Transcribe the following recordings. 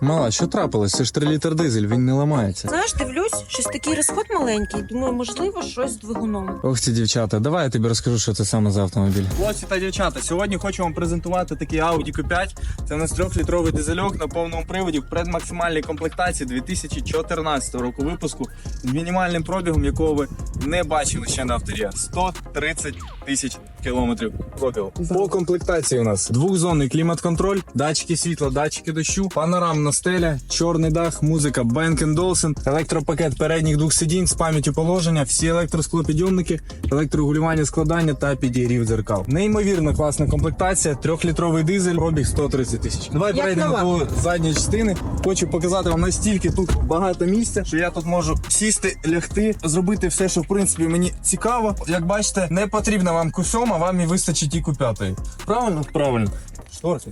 Мала, що трапилось? Це ж 3 літр дизель, він не ламається. Знаєш, дивлюсь, щось такий розход маленький. Думаю, можливо, щось з двигуном. Ох, ці дівчата, давай я тобі розкажу, що це саме за автомобіль. Хлопці та дівчата, сьогодні хочу вам презентувати такий Audi Q5. Це у нас трьохлітровий дизельок на повному приводі в предмаксимальній комплектації 2014 року випуску з мінімальним пробігом, якого ви не бачили ще на авторія. 130 тисяч кілометрів пробігу. По комплектації у нас двохзонний клімат-контроль, датчики світла, датчики дощу, панорамна стеля, чорний дах, музика Bang Olufsen, електропакет передніх двох сидінь з пам'яттю положення, всі електросклопідйомники, електрорегулювання складання та підігрів дзеркал. Неймовірно класна комплектація, трьохлітровий дизель, пробіг 130 тисяч. Давай Як перейдемо нова. до задньої частини. Хочу показати вам настільки тут багато місця, що я тут можу сісти, лягти, зробити все, що в принципі мені цікаво. Як бачите, не потрібна вам Q7, вам і вистачить і Q5. Правильно? Правильно. Шторки.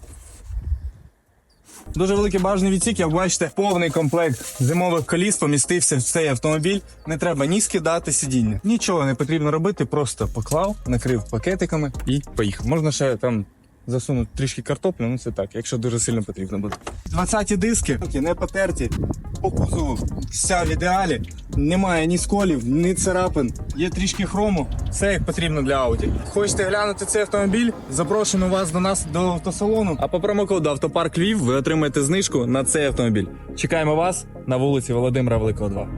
Дуже великий багажний відсік, як бачите, повний комплект зимових коліс помістився в цей автомобіль. Не треба ні скидати сидіння. Нічого не потрібно робити, просто поклав, накрив пакетиками і поїхав. Можна ще там засунути трішки картоплю, ну це так, якщо дуже сильно потрібно буде. 20-ті диски, не потерті, по кузову, вся в ідеалі. Немає ні сколів, ні царапин. Є трішки хрому. Все як потрібно для ауді. Хочете глянути цей автомобіль? Запрошуємо вас до нас до автосалону. А по промокоду Автопарк Львів ви отримаєте знижку на цей автомобіль. Чекаємо вас на вулиці Володимира Великого 2.